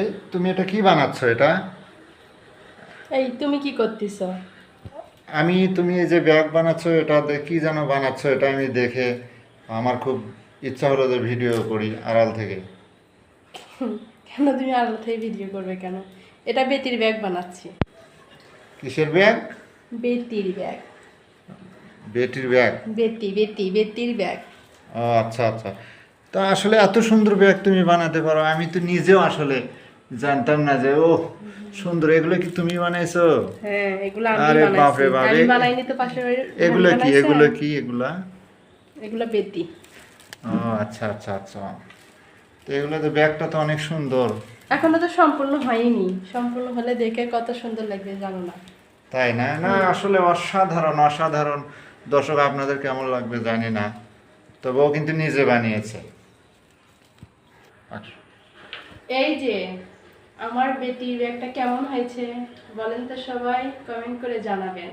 এই তুমি এটা কি বানাচ্ছ এটা? এই তুমি কি করতেছ? আমি তুমি এই যে ব্যাগ বানাচ্ছ এটা কি যেন বানাচ্ছ এটা আমি দেখে আমার খুব ইচ্ছা হলো যে ভিডিও করি আড়াল থেকে। কেন তুমি আড়াল থেকে ভিডিও করবে কেন? এটা বেতির ব্যাগ বানাচ্ছি। কিসের ব্যাগ? বেতির ব্যাগ। বেটির ব্যাগ। বেতি বেতি বেতির ব্যাগ। ও আচ্ছা আচ্ছা। তা আসলে এত সুন্দর ব্যাগ তুমি বানাতে পারো আমি তো নিজেও আসলে জানতাম না যে ও সুন্দর এগুলো কি তুমি বানাইছো? হ্যাঁ এগুলো আমি আরে বানাইছি। বাপরে আমি বানাইনি তো পাশের এগুলো কি এগুলো কি এগুলা? এগুলো বেতি। ও আচ্ছা আচ্ছা আচ্ছা। তো এগুলো তো ব্যাগটা তো অনেক সুন্দর। এখনও তো সম্পূর্ণ হয়নি। সম্পূর্ণ হলে দেখে কত সুন্দর লাগবে জানো না। তাই না? না আসলে অসাধারণ অসাধারণ। দর্শক আপনাদের কেমন লাগবে জানি না। তবে ও কিন্তু নিজে বানিয়েছে। আচ্ছা। এই যে আমার বেটির ব্যাগটা কেমন হয়েছে বলেন তো সবাই কমেন্ট করে জানাবেন